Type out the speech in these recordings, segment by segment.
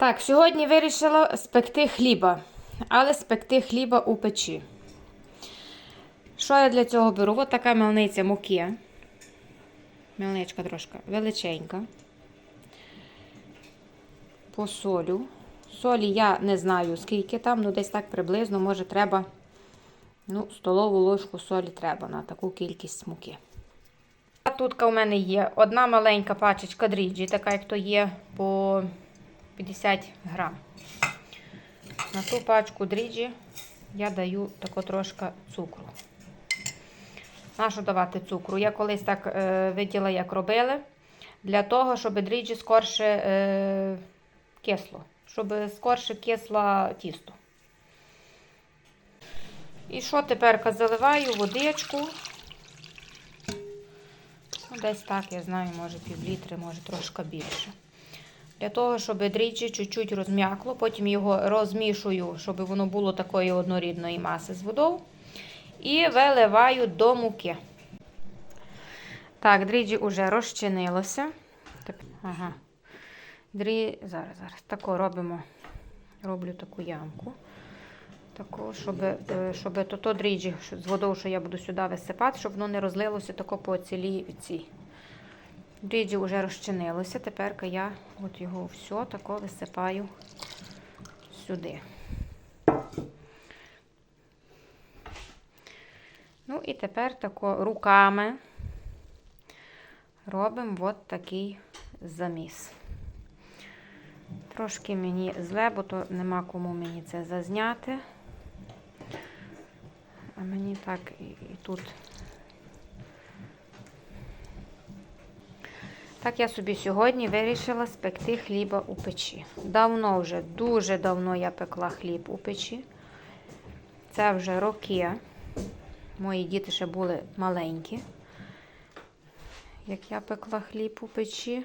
Так, сьогодні вирішила спекти хліба, але спекти хліба у печі. Що я для цього беру? Ось така мельниця муки. Мельничка трошки величенька. Посолю. Солі я не знаю, скільки там, ну десь так приблизно, може, треба ну, столову ложку солі треба на таку кількість муки. Тут у мене є одна маленька пачечка дріджі, така як то є по 50 грам. На ту пачку дріджі я даю тако трошки цукру. Нащо давати цукру? Я колись так е, виділа, як робили, для того, щоб дріджі скорше е, кисло, щоб скорше кисло тісто. І що тепер заливаю водичку. Ну, Десь так, я знаю, може пів літри, може трошки більше. Для того, щоб дріджі чуть-чуть розм'якло, потім його розмішую, щоб воно було такої однорідної маси з водою. І виливаю до муки. Так, дріджі вже розчинилося. Ага. Дрі... Зараз, зараз. Тако робимо. Роблю таку ямку. Таку, щоб, е, щоб то, то дріджі що- з водою, що я буду сюди висипати, щоб воно не розлилося тако по цілій цій. Дріджі вже розчинилося. Тепер я от його все тако висипаю сюди. Ну і тепер тако руками робимо от такий заміс. Трошки мені зле, бо то нема кому мені це зазняти. А мені так і, тут. Так я собі сьогодні вирішила спекти хліба у печі. Давно вже, дуже давно я пекла хліб у печі. Це вже роки. Мої діти ще були маленькі, як я пекла хліб у печі.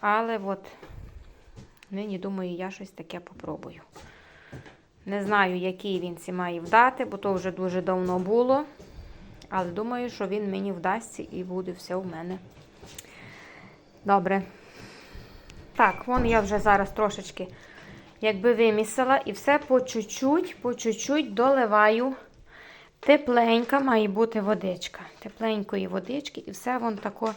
Але от нині думаю, я щось таке попробую. Не знаю, який він ці має вдати, бо то вже дуже давно було. Але думаю, що він мені вдасться і буде все у мене. Добре. Так, вон я вже зараз трошечки якби вимісила і все по чуть-чуть, по чуть-чуть доливаю. Тепленька має бути водичка. Тепленької водички, і все вон тако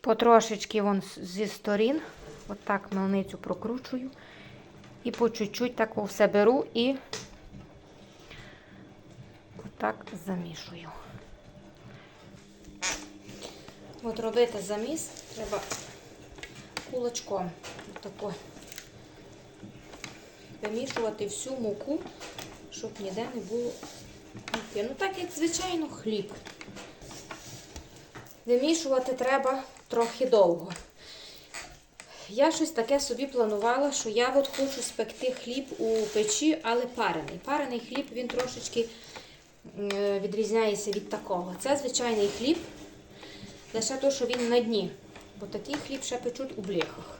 потрошечки вон зі сторін. Отак мельницю прокручую. І по чуть-чуть так все беру і отак замішую. От робити заміс треба кулачком. Отако вимішувати всю муку, щоб ніде не було муки. Ну так, як звичайно, хліб. Вимішувати треба трохи довго. Я щось таке собі планувала, що я от хочу спекти хліб у печі, але парений. Парений хліб він трошечки відрізняється від такого. Це звичайний хліб, лише те, що він на дні. Бо такий хліб ще печуть у блєхах.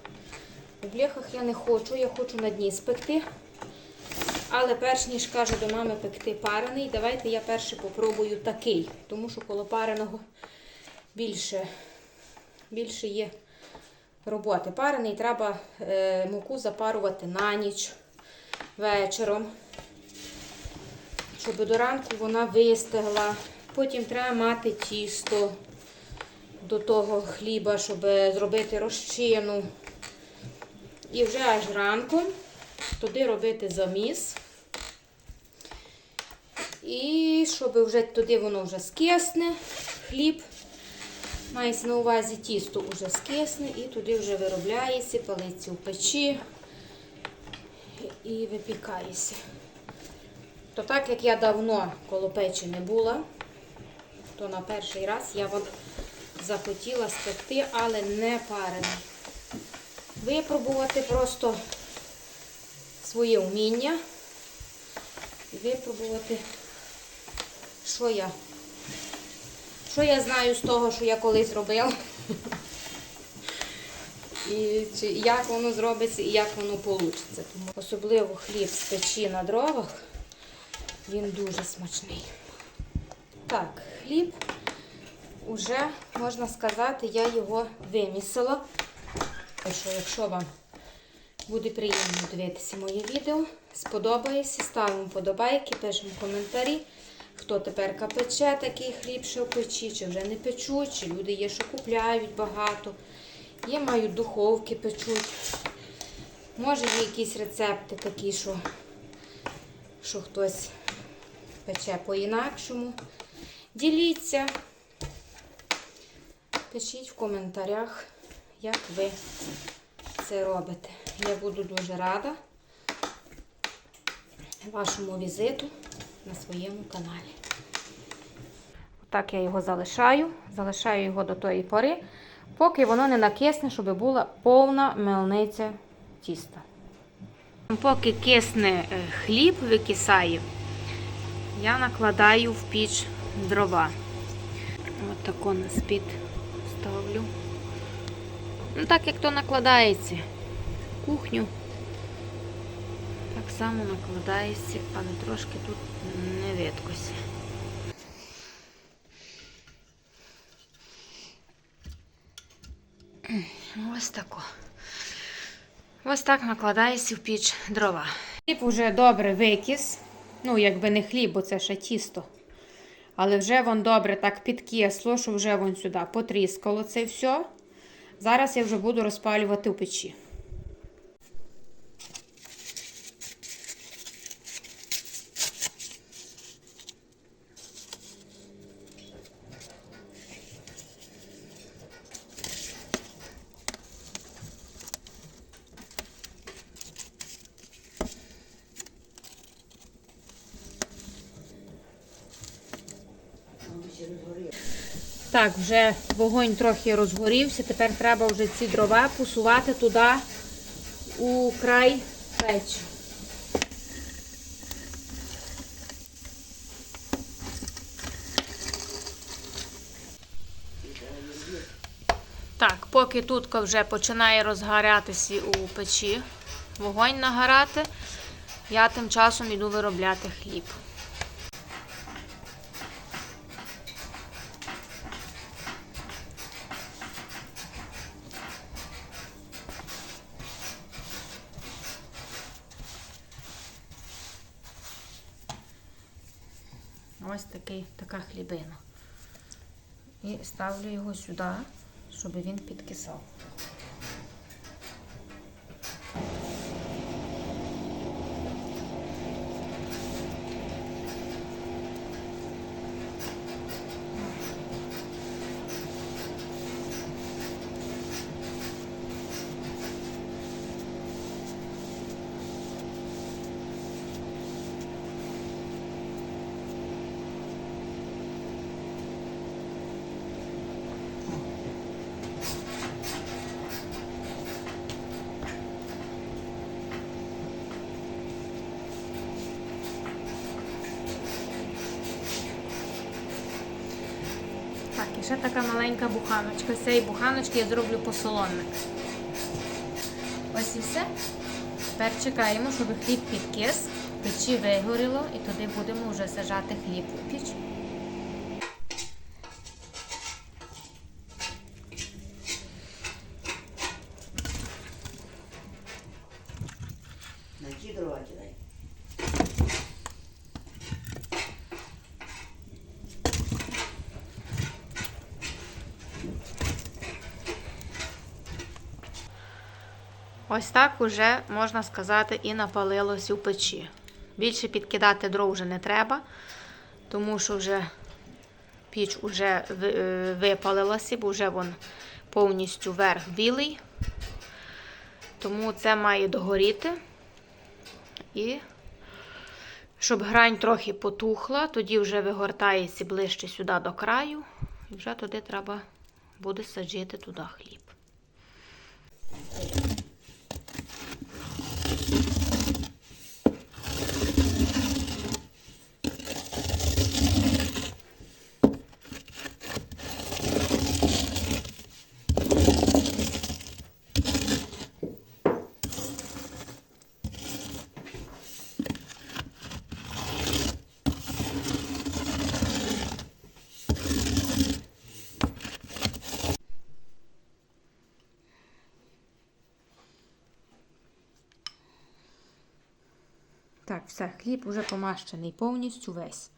У блєхах я не хочу, я хочу на дні спекти. Але перш ніж кажу до мами пекти парений, давайте я перше попробую такий, тому що коло пареного більше, більше є роботи. Парений треба е, муку запарувати на ніч вечором, щоб до ранку вона вистигла. Потім треба мати тісто до того хліба, щоб зробити розчину. І вже аж ранком туди робити заміс. І щоб вже туди воно вже скисне, хліб. Мається на увазі тісто вже скисне і туди вже виробляється, палиться в печі і випікається. То так як я давно коло печі не була, то на перший раз я от захотіла спекти, але не парений. Випробувати просто своє вміння випробувати, що я що я знаю з того, що я колись робила. І чи, як воно зробиться і як воно вийде. Особливо хліб з печі на дровах, він дуже смачний. Так, хліб уже, можна сказати, я його вимісила. Що якщо вам Буде приємно дивитися моє відео. Сподобається, ставимо подобайки, пишемо коментарі. Хто тепер пече такий хліб, що печі, чи вже не печуть, чи люди є, що купляють багато. Є, мають духовки печуть. Може, є якісь рецепти такі, що, що хтось пече по-інакшому. Діліться. Пишіть в коментарях, як ви це робите. Я буду дуже рада вашому візиту на своєму каналі. Так я його залишаю. Залишаю його до тої пори, поки воно не накисне, щоб була повна мельниця тіста. Поки кисне е, хліб, викисає, я накладаю в піч дрова. Ось тако на спід ставлю. Ну, так як то накладається кухню. Так само накладається, але трошки тут не видкося. Ось тако. Ось так накладається в піч дрова. Хліб вже добре викис. Ну, якби не хліб, бо це ще тісто. Але вже вон добре так підкисло, що вже вон сюди потріскало це все. Зараз я вже буду розпалювати у печі. Так, вже вогонь трохи розгорівся. Тепер треба вже ці дрова посувати туди у край печі. Так, поки тутка вже починає розгорятися у печі, вогонь нагорати, я тим часом іду виробляти хліб. Ось такий, така хлібина. І ставлю його сюди, щоб він підкисав. Ще така маленька буханочка. З цієї буханочки я зроблю посолонник. Ось і все. Тепер чекаємо, щоб хліб підкис, печі вигоріло і туди будемо вже сажати хліб у піч. На ті дрова кидай. Ось так уже, можна сказати, і напалилось у печі. Більше підкидати дров вже не треба, тому що вже піч вже випалилася, бо вже вон повністю верх білий. Тому це має догоріти. І щоб грань трохи потухла, тоді вже вигортається ближче сюди до краю. І вже туди треба буде саджити туди хліб. Все, хліб уже помащений повністю весь.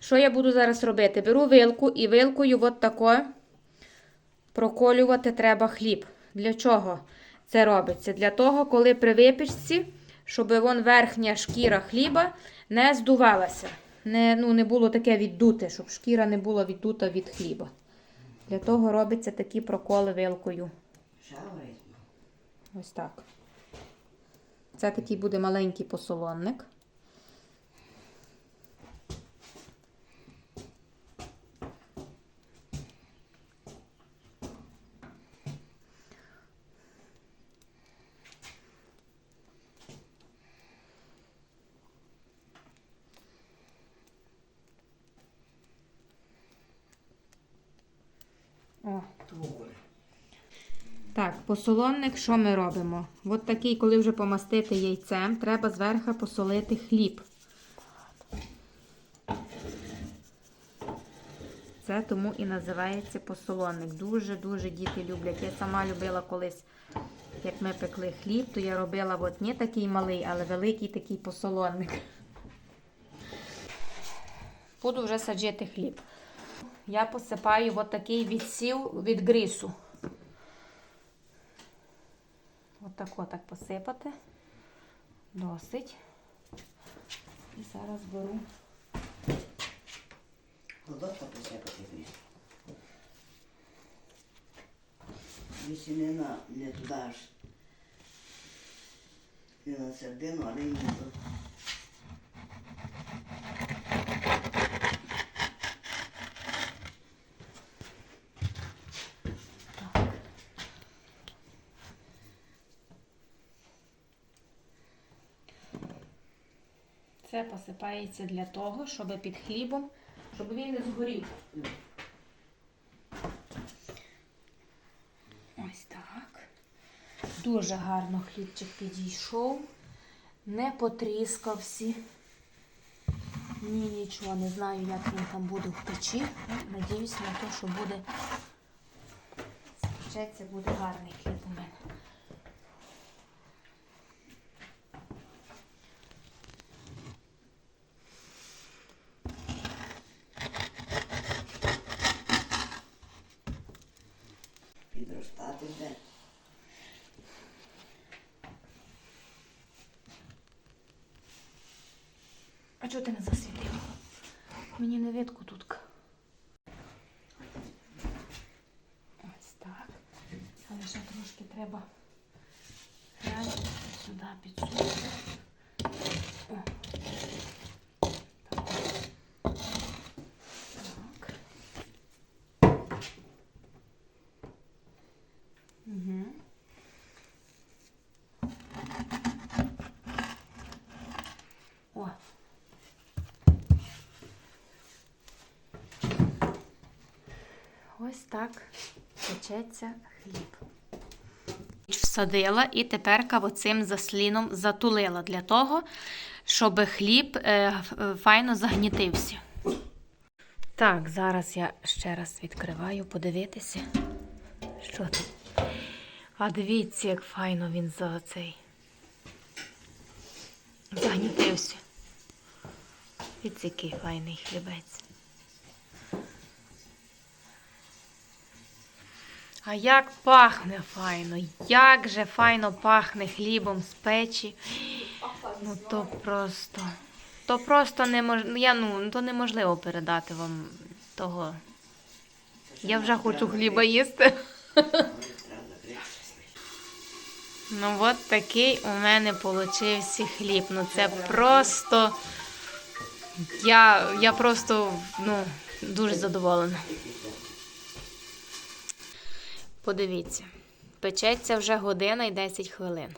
Що я буду зараз робити? Беру вилку і вилкою от тако проколювати треба хліб. Для чого це робиться? Для того, коли при випічці, щоб вон верхня шкіра хліба не здувалася. Не, ну, не було таке віддуте, щоб шкіра не була віддута від хліба. Для того робиться такі проколи вилкою. Ось так. Це такий буде маленький посолонник. О. Так, посолонник, що ми робимо? От такий, коли вже помастити яйцем, треба зверху посолити хліб. Це тому і називається посолонник. Дуже-дуже діти люблять. Я сама любила колись, як ми пекли хліб, то я робила от не такий малий, але великий такий посолонник. Буду вже саджити хліб. Я посипаю от такий відсів від грису. Отак отак посипати. Досить. І зараз беру. Голодка посипати гріх. Більше не, туди аж. Не на середину, але й не Це посипається для того, щоб під хлібом, щоб він не згорів. Ось так. Дуже гарно хлібчик підійшов. Не потріскався. Ні, нічого, не знаю, як він там буде в печі. Ну, Надіюсь на те, що буде. Спечеться, буде гарний хліб у мене. Підростати де. А чого ти не засвітила? Мені не видко тут. Ось так. Але ще трошки треба грати сюди підсунути. О. Так. Так. Угу. О. Ось так печеться хліб. Всадила і тепер оцим засліном затулила для того, щоб хліб е, е, файно загнітився. Так, зараз я ще раз відкриваю, подивитися, що тут. А дивіться, як файно він за цей загнітився. Дивіться, який файний хлібець. А як пахне файно, як же файно пахне хлібом з печі. Ну то просто. То просто неможливо. Я, ну, то неможливо передати вам того. Я вже хочу хліба їсти. Ну, от такий у мене получився хліб. Ну, це просто. Я, я просто ну, дуже задоволена. Подивіться, печеться вже година і 10 хвилин.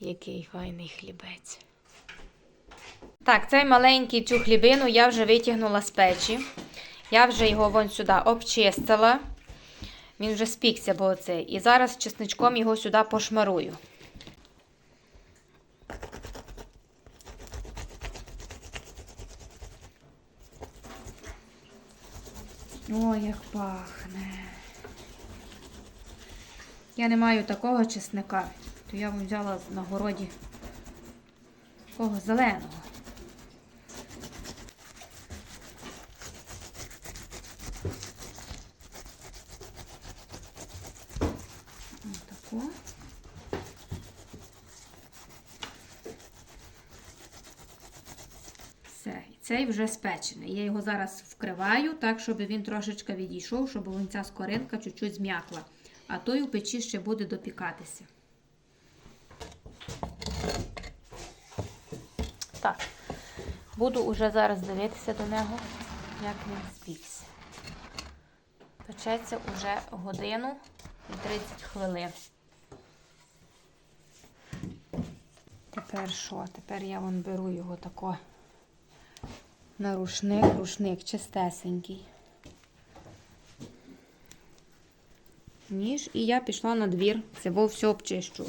Який файний хлібець. Так, цей маленький цю хлібину я вже витягнула з печі. Я вже його вон сюди обчистила. Він вже спікся, бо оцей. І зараз чесничком його сюди пошмарую. О, як пахне. Я не маю такого чесника, то я вам взяла на городі такого зеленого. Отако. Все, цей вже спечений. Я його зараз вкриваю так, щоб він трошечки відійшов, щоб ця скоринка чуть-чуть зм'якла. А той у печі ще буде допікатися. Так, буду уже зараз дивитися до нього, як він спікся. Печеться уже годину і 30 хвилин. Тепер що? Тепер я вон беру його тако на рушник, рушник чистесенький. Ніж, і я пішла на двір. Це все обчищу.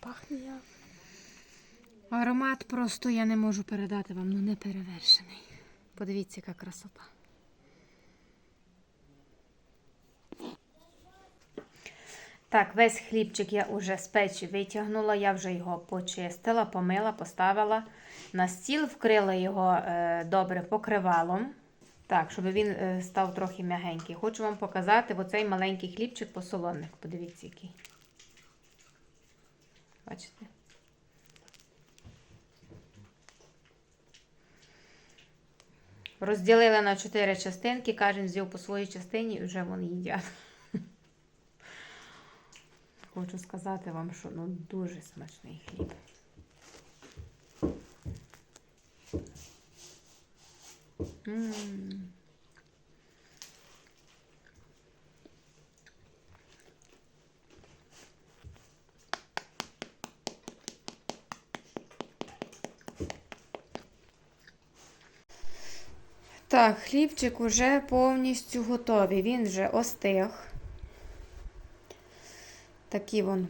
Пахне як. Аромат просто я не можу передати вам, ну не перевершений. Подивіться, яка красота. Так, весь хлібчик я вже з печі витягнула, я вже його почистила, помила, поставила на стіл, вкрила його е, добре покривалом. Так, щоб він е, став трохи м'ягенький. Хочу вам показати оцей маленький хлібчик посолоник. Подивіться, який. Бачите? Розділили на чотири частинки, кожен з'їв по своїй частині і вже вони їдять. Хочу сказати вам, що ну дуже смачний хліб. М. Так, хлібчик уже повністю готовий. Він вже остиг. Такий вон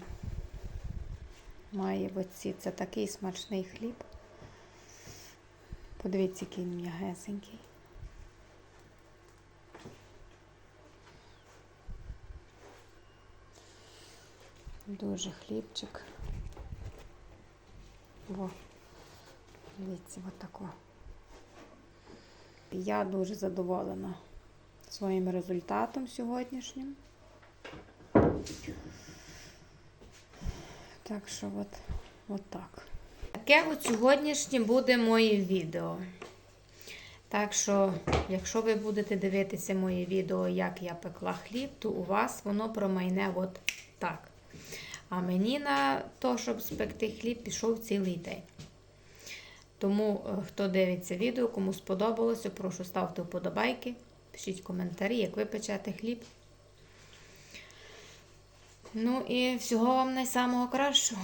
має оці. Це такий смачний хліб. Подивіться, який він м'ягесенький. Дуже хлібчик. Во, дивіться, отако. Я дуже задоволена своїм результатом сьогоднішнім. Так що от, от так. Таке от сьогоднішнє буде моє відео. Так що, якщо ви будете дивитися моє відео, як я пекла хліб, то у вас воно промайне от так. А мені на то, щоб спекти хліб, пішов цілий день. Тому, е, хто дивиться відео, кому сподобалося, прошу ставте вподобайки, пишіть коментарі, як ви печете хліб. Ну і всього вам найсамого кращого.